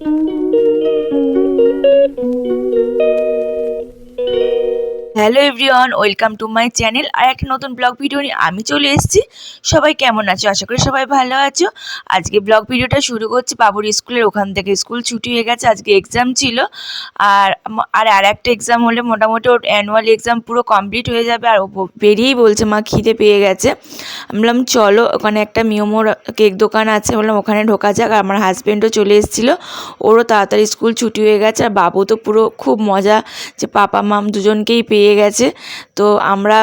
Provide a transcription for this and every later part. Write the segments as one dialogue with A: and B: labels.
A: Música hello everyone, welcome to my channel আর একটা নতুন blog video নিয়ে আমি চলে এসেছি। সবাই কেমন আছো? আশা করি সবাই ভালো আছো। আজকে ব্লগ ভিডিওটা শুরু করছি বাবুর স্কুলের, ওখান থেকে স্কুল ছুটি হয়ে গেছে, আজকে এক্সাম ছিল। আর আর আর একটা এক্সাম হলে মোটামুটি ওর অ্যানুয়াল এক্সাম পুরো কমপ্লিট হয়ে যাবে আর ও বেরিয়েই বলছে, মা, খিদে পেয়ে গেছে। বললাম, চলো, ওখানে একটা মিওমোর কেক দোকান আছে। বললাম, ওখানে ঢোকা যাক। আর আমার হাজব্যান্ডও চলে এসেছিল। ওরও তাড়াতাড়ি স্কুল ছুটি হয়ে গেছে। আর বাবু তো পুরো খুব মজা যে পাপা, মাম দুজনকেই পেয়ে গেছে। তো আমরা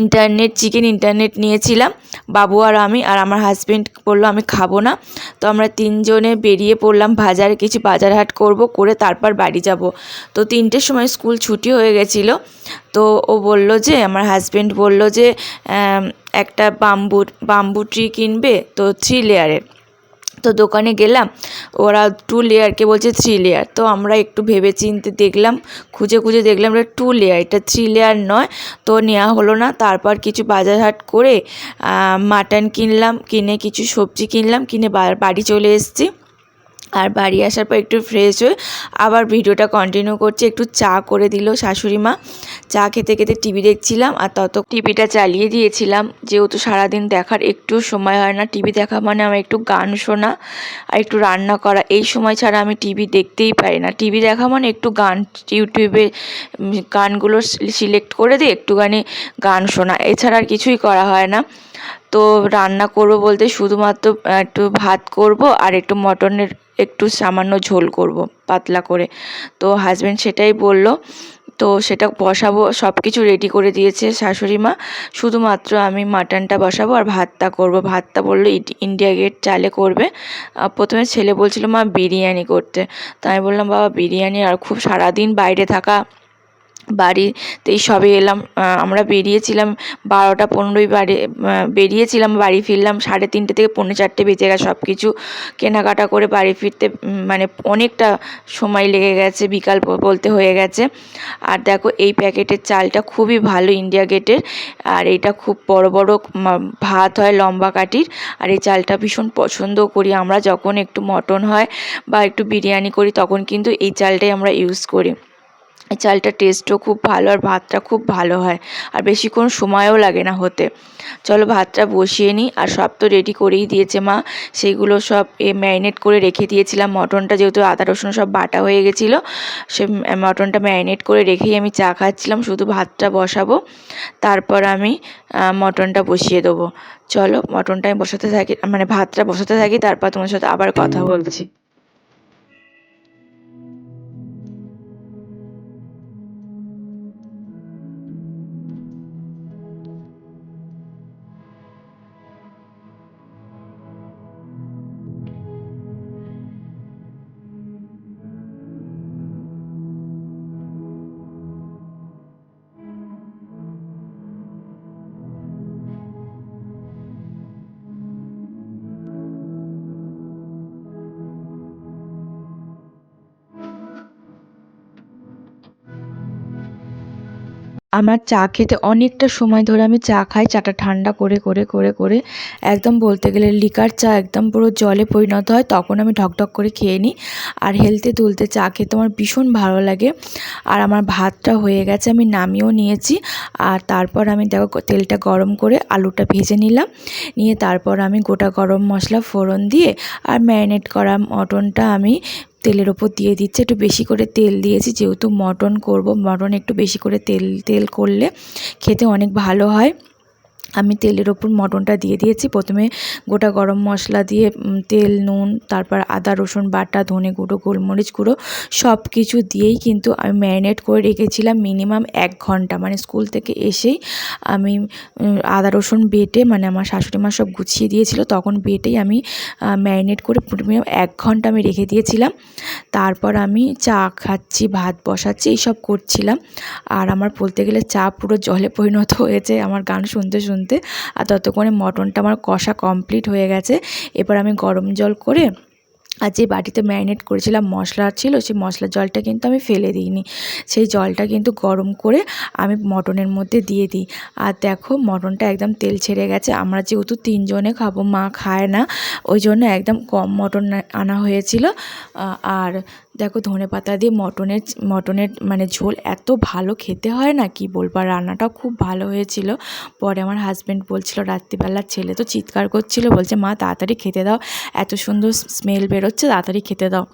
A: ইন্টারনেট চিকেন ইন্টারনেট নিয়েছিলাম, বাবু আর আমি, আর আমার হাজবেন্ড বলল, আমি খাব না। তো আমরা তিনজনে বেরিয়ে পড়লাম, বাজারে কিছু বাজার হাট করব, করে তারপর বাড়ি যাব। তো তিনটের সময় স্কুল ছুটি হয়ে গেছিল। তো ও বলল যে, আমার হাজবেন্ড বলল যে একটা বাম্বু বাম্বু ট্রি কিনবে তো থ্রি লেয়ারের তো দোকানে গেলাম, ওরা টু লেয়ারকে বলছে থ্রি লেয়ার তো আমরা একটু ভেবে চিনতে দেখলাম, খুঁজে খুঁজে দেখলাম এটা টু লেয়ার এটা থ্রি লেয়ার নয়, তো নেওয়া হলো না, তারপর কিছু বাজার হাট করে মাটন কিনলাম, কিনে কিছু সবজি কিনলাম, কিনে বাড়ি চলে এসেছি। আর বাড়ি আসার পর একটু ফ্রেশ হয়ে আবার ভিডিওটা কন্টিনিউ করছি, একটু চা করে দিল শাশুড়ি মা চা খেতে খেতে টিভি দেখছিলাম আর তত টিভিটা চালিয়ে দিয়েছিলাম। যেহেতু সারাদিন দেখার একটু সময় হয় না টিভি দেখা মানে আমার একটু গান শোনা আর একটু রান্না করা, এই সময় ছাড়া আমি টিভি দেখতেই পারি না। টিভি দেখা মানে একটু গান ইউটিউবে গানগুলো সিলেক্ট করে দিই একটুখানি গান শোনা, এছাড়া আর কিছুই করা হয় না। তো রান্না করব বলতে শুধুমাত্র একটু ভাত করব আর একটু মটনের একটু সামান্য ঝোল করব পাতলা করে। তো হাজব্যান্ড সেটাই বলল, তো সেটা বসাবো সব কিছু রেডি করে দিয়েছে শাশুড়ি মা। শুধুমাত্র আমি মাটনটা বসাবো আর ভাতটা করব। ভাতটা বলল ইন্ডিয়া গেট চালে করবে। প্রথমে ছেলে বলছিল, মা, বিরিয়ানি করতে। তাই আমি বললাম, বাবা, বিরিয়ানি আর খুব সারাদিন বাইরে থাকা বাড়িতেই সবে এলাম আমরা বেরিয়েছিলাম বারোটা পনেরোই বাড়ি বেরিয়েছিলাম, বাড়ি ফিরলাম সাড়ে তিনটে থেকে পৌনে চারটে বেজে গেছে সব কিছু কেনাকাটা করে বাড়ি ফিরতে মানে অনেকটা সময় লেগে গেছে, বিকাল বলতে হয়ে গেছে। আর দেখো এই প্যাকেটের চালটা খুবই ভালো ইন্ডিয়া গেটের, আর এটা খুব বড় বড় ভাত হয়, লম্বা কাঠির, আর এই চালটা ভীষণ পছন্দ করি আমরা। যখন একটু মটন হয় বা একটু বিরিয়ানি করি, তখন কিন্তু এই চালটাই আমরা ইউজ করি। চালটার টেস্টও খুব ভালো আর ভাতটা খুব ভালো হয়। আর বেশিক্ষণ সময়ও লাগে না হতে। চলো ভাতটা বসিয়ে নিই। আর সব তো রেডি করেই দিয়েছে মা। সেইগুলো সব এ ম্যারিনেট করে রেখে দিয়েছিলাম। মটনটা যেহেতু আদা, রসুন সব বাটা হয়ে গেছিল, সে মটনটা ম্যারিনেট করে রেখেই আমি চা খাচ্ছিলাম। শুধু ভাতটা বসাবো। তারপর আমি মটনটা বসিয়ে দেবো। চলো মটনটা আমি বসাতে থাকি মানে ভাতটা বসাতে থাকি। তারপর তোমার সাথে আবার কথা বলছি। আমার চা খেতে অনেকটা সময় ধরে আমি চা খাই, চাটা ঠান্ডা করে করে করে করে। একদম বলতে গেলে লিকার চা একদম পুরো জলে পরিণত হয়, তখন আমি ঢকঢক করে খেয়ে নিই। আর হেলতে তুলতে চা খেতে আমার ভীষণ ভালো লাগে। আর আমার ভাতটা হয়ে গেছে, আমি নামিয়েও নিয়েছি। আর তারপর আমি দেখো তেলটা গরম করে আলুটা ভেজে নিলাম। নিয়ে তারপর আমি গোটা গরম মশলা ফোড়ন দিয়ে আর ম্যারিনেট করা মটনটা আমি তেলের ওপর দিয়ে দিচ্ছি, একটু বেশি করে তেল দিয়েছি, যেহেতু মটন করব, মটন একটু বেশি করে তেল তেল করলে খেতে অনেক ভালো হয়। আমি তেলের ওপর মটনটা দিয়ে দিয়েছি। প্রথমে গোটা গরম মশলা দিয়ে তেল, নুন, তারপর আদা, রসুন, বাটা, ধনে গুঁড়ো, গোলমরিচ গুঁড়ো সব কিছু দিয়েই কিন্তু আমি ম্যারিনেট করে রেখেছিলাম মিনিমাম এক ঘণ্টা। মানে স্কুল থেকে এসেই আমি আদা, রসুন বেটে মানে আমার শাশুড়ি মা সব গুছিয়ে দিয়েছিল, তখন বেটেই আমি ম্যারিনেট করে মিনিমাম এক ঘণ্টা আমি রেখে দিয়েছিলাম। তারপর আমি চা খাচ্ছি, ভাত বসাচ্ছি, এইসব করছিলাম। আর আমার বলতে গেলে চা পুরো জলে পরিণত হয়েছে, আমার গান শুনতে শুনতে। আর ততক্ষণে মটনটা আমার কষা কমপ্লিট হয়ে গেছে। এবার আমি গরম জল করে আর যে বাটিতে ম্যারিনেট করেছিলাম মশলা ছিল, সেই মশলার জলটা কিন্তু আমি ফেলে দিইনি। সেই জলটা কিন্তু গরম করে আমি মটনের মধ্যে দিয়ে দিই। আর দেখো মটনটা একদম তেল ছেড়ে গেছে। আমরা যেহেতু তিনজনে খাব, মা খায় না, ওই জন্য একদম কম মটন আনা হয়েছিল। আর দেখো ধনে পাতা দিয়ে মটনের মটনের মানে ঝোল এত ভালো খেতে হয় না কি বলব? রান্নাটাও খুব ভালো হয়েছিল। পরে আমার হাজব্যান্ড বলছিল, রাত্রিবেলার ছেলে তো চিৎকার করছিল। বলছে, মা, তাড়াতাড়ি খেতে দাও। এত সুন্দর স্মেল বেরোচ্ছে, তাড়াতাড়ি খেতে দাও।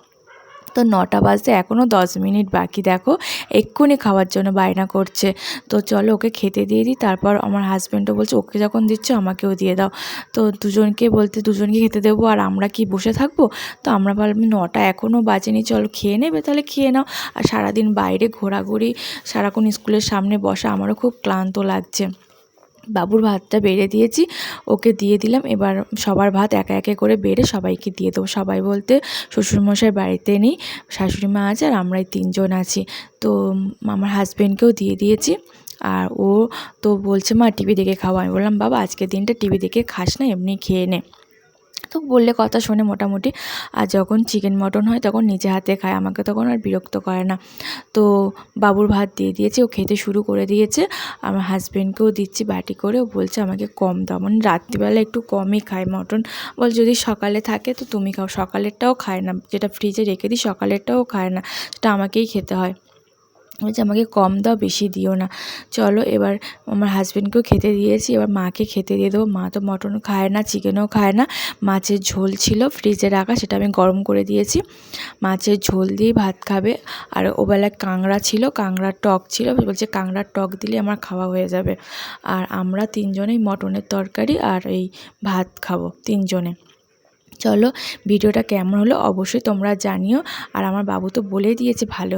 A: তো নটা বাজতে এখনও দশ মিনিট বাকি। দেখো, এক্ষুনি খাওয়ার জন্য বায়না করছে। তো চলো ওকে খেতে দিয়ে দিই, তারপর আমার হাজব্যান্ডও বলছে, ওকে যখন দিচ্ছ আমাকেও দিয়ে দাও। তো দুজনকে বলতে, দুজনকে খেতে দেবো, আর আমরা কি বসে থাকব? তো আমরা ভাবলাম, নটা এখনও বাজেনি, চলো খেয়ে নেবে, তাহলে খেয়ে নাও। আর সারাদিন বাইরে ঘোরাঘুরি, সারাক্ষণ স্কুলের সামনে বসা আমারও খুব ক্লান্ত লাগছে। বাবুর ভাতটা বেড়ে দিয়েছি, ওকে দিয়ে দিলাম। এবার সবার ভাত একা একে করে বেড়ে সবাইকে দিয়ে দেবো। সবাই বলতে শ্বশুরমশাই বাড়িতে নেই, শাশুড়ি মা আছে আর আমরাই তিনজন আছি। তো আমার হাজব্যান্ডকেও দিয়ে দিয়েছি আর ও তো বলছে, মা, টিভি দেখে খাওয়া আমি বললাম, বাবা, আজকের দিনটা টিভি দেখে খাস না, এমনি খেয়ে নে। তো বললে কথা শোনে মোটামুটি। আর যখন চিকেন মটন হয় তখন নিজে হাতে খায়, আমাকে তখন আর বিরক্ত করে না। তো বাবুর ভাত দিয়ে দিয়েছে, ও খেতে শুরু করে দিয়েছে। আমার হাজব্যান্ডকেও দিচ্ছি, বাটি করে ও বলছে আমাকে কম দাও। মানে রাত্রিবেলা একটু কমই খায় মটন বল যদি সকালে থাকে তো তুমি খাও, সকালেরটাও খায় না। যেটা ফ্রিজে রেখে দিই, সকালেরটাও খায় না। সেটা আমাকেই খেতে হয়। বলছে আমাকে কম দাও, বেশি দিও না। চলো এবার আমার হাজব্যান্ডকেও খেতে দিয়েছি। এবার মাকে খেতে দিয়ে দেবো। মা তো মটন খায় না চিকেনও খায় না। মাছের ঝোল ছিল ফ্রিজে রাখা, সেটা আমি গরম করে দিয়েছি। মাছের ঝোল দিয়ে ভাত খাবে। আর ওবেলায় কাঁংড়া ছিল কাঁংড়ার টক ছিল। বলছে কাঁংড়ার টক দিলে আমার খাওয়া হয়ে যাবে। আর আমরা তিনজনেই মটনের তরকারি আর এই ভাত খাব, তিনজনে। চলো, ভিডিওটা কেমন হলো অবশ্যই তোমরা জানিও। আর আমার বাবু তো বলে দিয়েছে, ভালো